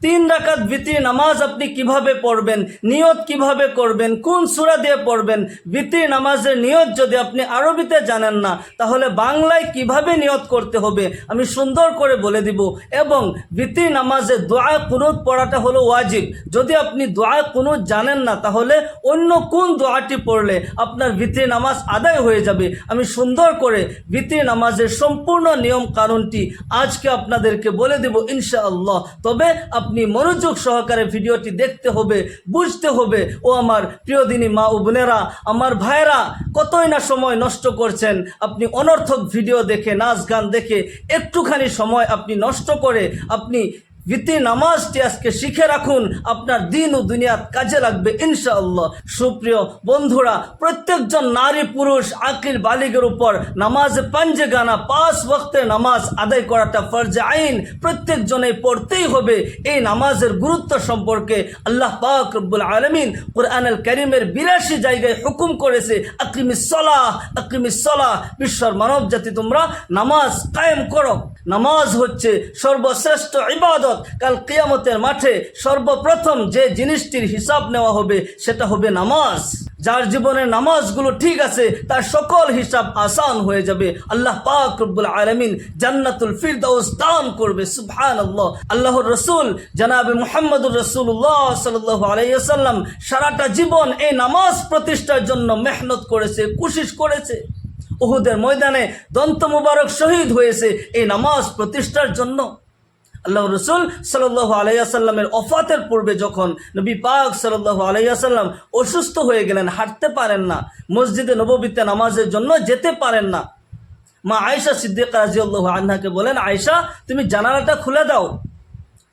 তিন রাকাত ভিত্তির নামাজ আপনি কীভাবে পড়বেন, নিয়ত কীভাবে করবেন, কোন সূরা দিয়ে পড়বেন ভিত্তির নামাজের নিয়ত যদি আপনি আরবিতে জানেন না, তাহলে বাংলায় কীভাবে নিয়ত করতে হবে আমি সুন্দর করে বলে দিব। এবং ভিত্তির নামাজে দোয়া, কুনুত পড়াটা হলো ওয়াজিব। যদি আপনি দোয়া, কুনুত জানেন না, তাহলে অন্য কোন দোয়াটি পড়লে আপনার ভিত্তির নামাজ আদায় হয়ে যাবে? আমি সুন্দর করে ভিত্তির নামাজের সম্পূর্ণ নিয়ম কানুনটি আজকে আপনাদেরকে বলে দেব ইনশাআল্লাহ। তবে আপনি মনোযোগ সহকারে ভিডিওটি দেখতে হবে, বুঝতে হবে। ও আমার প্রিয় দিনী মা ও বোনেরা, আমার ভাইয়েরা, কতই না সময় নষ্ট করছেন। আপনি অনর্থক ভিডিও দেখে, নাচ গান দেখে একটুখানি সময় আপনি নষ্ট করে আপনি ভিত্তি নামাজটি আজকে শিখে রাখুন। আপনার দিন ও দুনিয়াত কাজে লাগবে, ইনশাআল্লাহ। সুপ্রিয় বন্ধুরা, প্রত্যেকজন নারী, পুরুষ, আকিল, বালিগের উপর নামাজ পাঞ্জে গানা, পাঁচ ওয়াক্তের নামাজ আদায় করাটা ফরজে আইন। প্রত্যেকজনে পড়তেই হবে। এই নামাজের গুরুত্ব সম্পর্কে আল্লাহ পাক রব্বুল আলমিন কোরআন আল করিমের বিরাশি জায়গায় হুকুম করেছে আকিমি সলাহ আকিমি সলাহ। বিশ্বর মানব জাতি তোমরা নামাজ কায়েম করো। নামাজ হচ্ছে সর্বশ্রেষ্ঠ ইবাদত। কাল কিয়ামতের মাঠে সর্বপ্রথম যে জিনিসটির হিসাব নেওয়া হবে, সেটা হবে নামাজ। যার জীবনের নামাজগুলো ঠিক আছে, তার সকল হিসাব আসান হয়ে যাবে। আল্লাহ পাক রব্বুল আলমিন জান্নাতুল ফিরদাউস দান করবে আল্লাহ আল্লাহর রসুল জানাবে মুহাম্মদুর রসুল্লাহ সাল্লাহ আলাইসাল্লাম সারাটা জীবন এই নামাজ প্রতিষ্ঠার জন্য মেহনত করেছে কুশিস করেছে। উহুদের ময়দানে দন্ত মুবারক শহীদ হয়েছে এই নামাজ প্রতিষ্ঠার জন্য। আল্লাহ রসুল সাল্লাহ আলাইসাল্লামের অফাতের পূর্বে যখন নবী পাক সাল্লাহ আলাইসাল্লাম অসুস্থ হয়ে গেলেন, হাঁটতে পারেন না, মসজিদে নববীতে নামাজের জন্য যেতে পারেন না, মা আয়সা সিদ্দিক রাজিউল্লাহ আন্নাকে বলেন আয়সা তুমি জানালাটা খুলে দাও।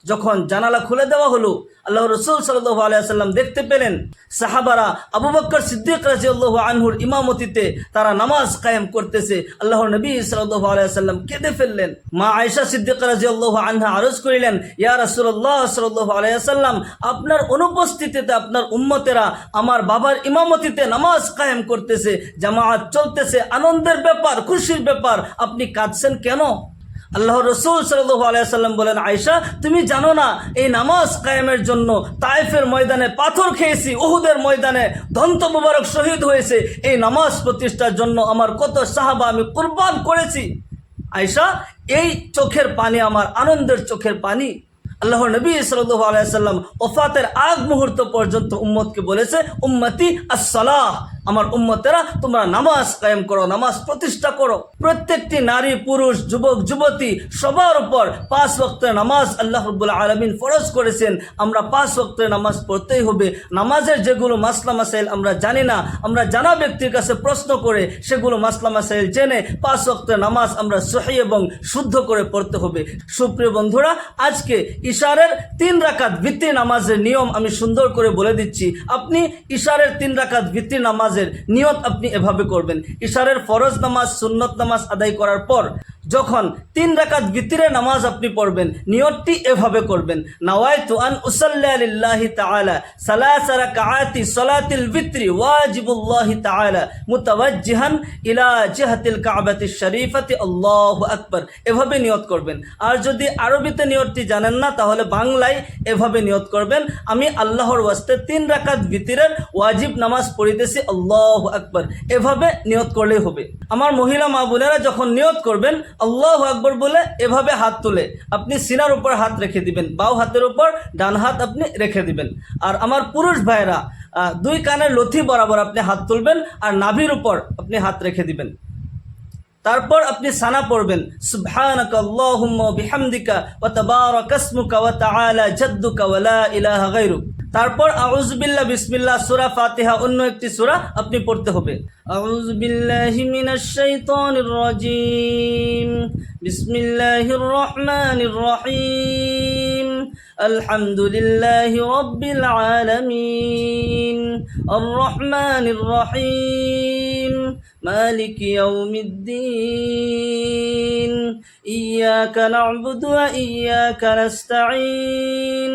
যখন জানালা খুলে দেওয়া হলো আল্লাহ রসুল সাল্লাহ আলিয়াল্লাম দেখতে পেলেন, সাহাবারা আবু বক্কর সিদ্দিক আনহুর ইমামতিতে তারা নামাজ কায়েম করতেছে। আল্লাহ নবী সাল্লাহ আলিয়াল্লাম কেঁদে ফেললেন। মা আয়সা সিদ্দিক আনহা আরজ করিলেন, ইয়া রাসুল্লাহ সাল্লাহ আলিয়াল্লাম আপনার অনুপস্থিতিতে আপনার উম্মতেরা আমার বাবার ইমামতিতে নামাজ কায়েম করতেছে। জামায়াত চলতেছে, আনন্দের ব্যাপার, খুশির ব্যাপার, আপনি কাঁদছেন কেন? আল্লাহ রসুল আলাইসাল্লাম বলেন আয়সা তুমি জানো না, এই নামাজ কায়েমের জন্য তাইফের ময়দানে পাথর খেয়েছি, উহুদের ময়দানে ধন্ত মুবারক শহীদ হয়েছে, এই নামাজ প্রতিষ্ঠার জন্য আমার কত সাহাবা আমি কুরবান করেছি? আয়সা এই চোখের পানি আমার আনন্দের চোখের পানি। আল্লাহ নবী সাল্লাহ আলাইসাল্লাম ওফাতের আগ মুহূর্ত পর্যন্ত উম্মতকে বলেছে, উম্মতি আসসালাহ। আমার উম্মতেরা, তোমরা নামাজ কায়েম করো, নামাজ প্রতিষ্ঠা করো। প্রত্যেকটি নারী, পুরুষ, যুবক, যুবতী, সবার উপর পাঁচ ওয়াক্তের নামাজ আল্লাহ রব্বুল আলমিন ফরজ করেছেন। আমরা পাঁচ ওয়াক্তের নামাজ পড়তেই হবে। নামাজের যেগুলো মাসলা মাসাইল আমরা জানি না। আমরা জানা ব্যক্তির কাছে প্রশ্ন করে সেগুলো মাসলা মাসাইল জেনে পাঁচ ওয়াক্তের নামাজ আমরা সহি এবং শুদ্ধ করে পড়তে হবে। সুপ্রিয় বন্ধুরা, আজকে ইশারের তিন রাকাত ভিত্তি নামাজের নিয়ম আমি সুন্দর করে বলে দিচ্ছি। আপনি ইশারের তিন রাকাত ভিত্তি নামাজের নিয়ত আপনি এভাবে করবেন। ইশারের ফরজ নামাজ সুন্নত নামাজ আদায় করার পর যখন তিন রাকাত ভিতরে নামাজ আপনি পড়বেন, নিয়তটি এভাবে করবেন। নাওয়াইতু আন উসাল্লা লিল্লাহি তাআলা, সালাসা রাকাআতি সালাতিল ভিতরি ওয়াজিবুল্লাহি তাআলা, মুতাওয়াজ্জিহান ইলা জিহাতিল কাবাতিশ শরীফাতি, আল্লাহু আকবর। এভাবে নিয়ত করবেন। আর যদি আরবিতে নিয়তটি জানেন না, তাহলে বাংলায় এভাবে নিয়ত করবেন, আমি আল্লাহর ওয়াস্তে তিন রাকাত ভিতরের ওয়াজিব নামাজ পড়িতেছি, আল্লাহু আকবর। এভাবে নিয়ত করলেই হবে। আমার মহিলা মা বোনেরা যখন নিয়ত করবেন আল্লাহ আকবর বলে এভাবে হাত তুলে। আপনি সিনার উপর হাত রেখে দিবেন, বাও হাতের উপর ডান হাত আপনি রেখে দিবেন। আর আমার পুরুষ ভাইরা দুই কানের লথি বরাবর আপনি হাত তুলবেন আর নাভির উপর আপনি হাত রেখে দিবেন। তারপর আপনি সানা পড়বেন, সুবহানাকা আল্লাহুম্মা বিহামদিকা ওয়া তাবারাকা ইসমুকা ওয়া তাআলা জাদ্দুকা ওয়া লা ইলাহা তারপর আউযুবিল্লাহ বিসমিল্লাহ সূরা ফাতিহা অন্য একটি সূরা আপনি পড়তে হবে আউযু বিল্লাহি মিনাশ শাইতানির রাজীম বিসমিল্লাহির রহমানির রহিম আলহামদুলিল্লাহি রাব্বিল আলামিন আর রহমানির রহিম مالك يوم الدين إياك نعبد وإياك نستعين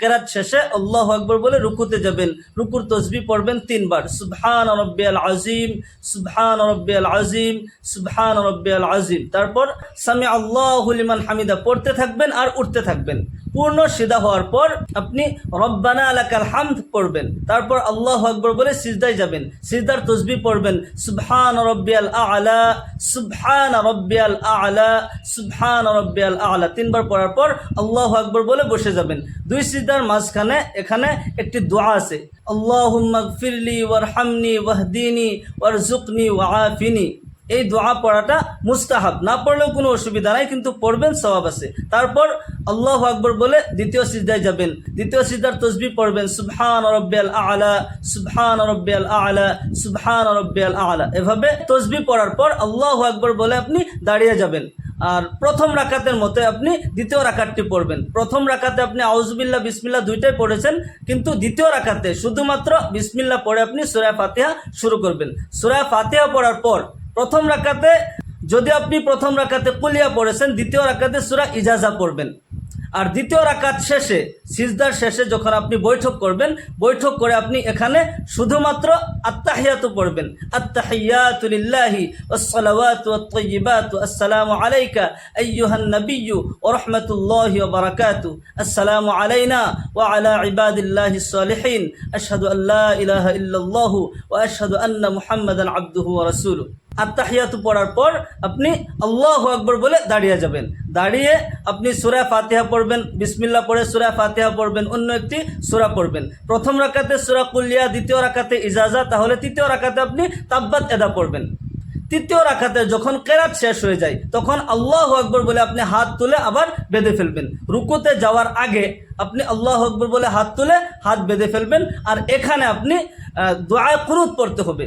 কেরাত শেষে আল্লাহ আকবর বলে রুকুতে যাবেন। রুকুর তসবি পড়বেন তিনবার। সুবহান রব্বিয়াল আজিম সুবহান রব্বিয়াল আজিম সুবহান রব্বিয়াল আজিম তারপর সামি আল্লাহ হুলিমান হামিদা, পড়তে থাকবেন আর উঠতে থাকবেন। পূর্ণ সিদা হওয়ার পর আপনি রব্বানা আলাকাল হামদ পড়বেন। তারপর আল্লাহ আকবর বলে সিজদায় যাবেন। সিজদার তসবি পড়বেন। সুবহান রব্বিয়াল আলা, সুবহান রব্বিয়াল আলা, সুবহান রব্বিয়াল আলা। তিনবার পড়ার পর আল্লাহ আকবর বলে বসে যাবেন। দুই সিজদার মাঝখানে এখানে একটি দোয়া আছে। আল্লাহুম্মা গফিরলি, ওয়ারহামনি, ওয়াহদিনি ওয়ারজুকনি ওয়াআফিনি এই দোয়া পড়াটা মুস্তাহাব। না পড়লেও কোনো অসুবিধা নাই, কিন্তু পড়বেন স্বভাব আছে। তারপর আল্লাহ আকবর বলে দ্বিতীয় সিজদায় যাবেন। দ্বিতীয় সিজদার তসবি পড়বেন, সুবহান রব্বিয়াল আলা, সুবহান রব্বিয়াল আলা, সুবহান রব্বিয়াল আলা। এভাবে তসবি পড়ার পর আল্লাহ আকবর বলে আপনি দাঁড়িয়ে যাবেন। আর প্রথম রাকাতের মতে আপনি দ্বিতীয় রাকাতটি পড়বেন। প্রথম রাকাতে আপনি আউজবিল্লা বিসমিল্লা দুইটাই পড়েছেন, কিন্তু দ্বিতীয় রাকাতে শুধুমাত্র বিসমিল্লা পড়ে আপনি সুরায় ফাতিহা শুরু করবেন। সুরায় ফাতিহা পড়ার পর প্রথম রাকাতে, যদি আপনি প্রথম রাকাতে কুলিয়া পড়েছেন, দ্বিতীয় রাকাতে সুরা ইজাজা পড়বেন। আর দ্বিতীয় রাকাত শেষে সিজদার শেষে যখন আপনি বৈঠক করবেন, বৈঠক করে আপনি এখানে শুধুমাত্র আত্তাহিয়াতু পড়বেন। আত্তাহিয়াতু লিল্লাহি ওয়াসসালাওয়াতু ওয়াত-তাইয়্যিবাতু আসসালামু আলাইকা বারাকাতুহু আসসালামু আলাইনা আলা আশহাদু আশহাদু আন্না ওয়া পড়ার পর আপনি আল্লাহ আকবর বলে দাঁড়িয়ে যাবেন। দাঁড়িয়ে আপনি সুরা ফাতিহা পড়বেন। বিসমিল্লাহ পড়ে সুরা ফাতিহা পড়বেন অন্য একটি সুরা পড়বেন। প্রথম রাকাতে সুরা কুলিয়া দ্বিতীয় রাকাতে ইজাজা তাহলে তৃতীয় রাকাতে আপনি তাব্বাত এদা পড়বেন। তৃতীয় রাখাতে যখন কেরাত শেষ হয়ে যায় তখন আল্লাহ আকবর বলে আপনি হাত তুলে আবার বেঁধে ফেলবেন। রুকুতে যাওয়ার আগে আপনি আল্লাহ আকবর বলে হাত তুলে হাত বেঁধে ফেলবেন আর এখানে আপনি আহ, দোয়ায় কুনুত পড়তে হবে।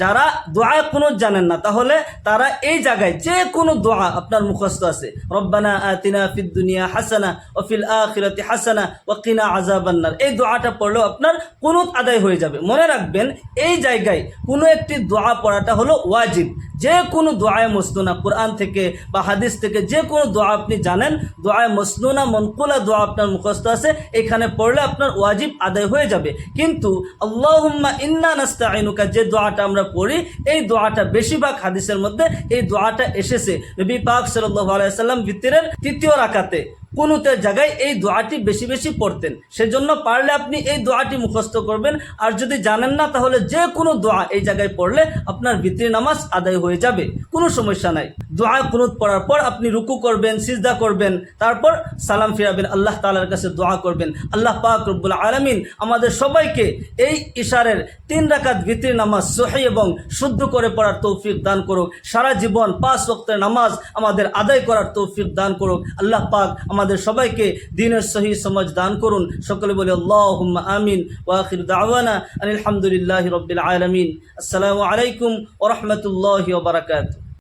যারা দোয়া কোনো জানেন না, তাহলে তারা এই জায়গায় যে কোনো দোয়া আপনার মুখস্থ আছে। রব্বানা আতিনা ফিদ দুনিয়া হাসানা ও ফিল আখিরাতি হাসানা ও কিনা আজাবান্নার এই দোয়াটা পড়লেও আপনার কোনো আদায় হয়ে যাবে। মনে রাখবেন, এই জায়গায় কোনো একটি দোয়া পড়াটা হলো ওয়াজিব। যে কোনো দোয়ায় মসনুনা কোরআন থেকে বা হাদিস থেকে যে কোনো দোয়া আপনি জানেন, দোয়ায় মসনুনা মনকুলা দোয়া আপনার মুখস্থ আছে, এখানে পড়লে আপনার ওয়াজিব আদায় হয়ে যাবে। কিন্তু আল্লাহুম্মা ইন্না নাস্তা আইনুকা যে দোয়াটা আমরা পড়ি, এই দোয়াটা বেশিরভাগ হাদিসের মধ্যে এই দোয়াটা এসেছে। নবী পাক আলাইহি সাল্লাম ভিতরের তৃতীয় রাকাতে। কুনুতের জায়গায় এই দোয়াটি বেশি বেশি পড়তেন। সেজন্য পারলে আপনি এই দোয়াটি মুখস্থ করবেন। আর যদি জানেন না, তাহলে যে কোনো দোয়া এই জায়গায় পড়লে আপনার ভিতরি নামাজ আদায় হয়ে যাবে। কোনো সমস্যা নাই। দোয়া কুনুত পড়ার পর আপনি রুকু করবেন, সিজদা করবেন, তারপর সালাম ফিরাবেন, আল্লাহ তালার কাছে দোয়া করবেন। আল্লাহ পাক রব্বুল আলমিন আমাদের সবাইকে এই ইশারের তিন রাকাত ভিতরি নামাজ সহি এবং শুদ্ধ করে পড়ার তৌফিক দান করুক। সারা জীবন পাঁচ ওয়াক্তের নামাজ আমাদের আদায় করার তৌফিক দান করুক। আল্লাহ পাক আমাদের সবাইকে দিনের সহি সমাজ দান করুন। সকলে বলে আল্লাহ আমিন ওয়াখির দাওয়ানা আলহামদুলিল্লাহ রবিল আলমিন। আসসালামু আলাইকুম ওরহমতুল্লাহ বারাকাতু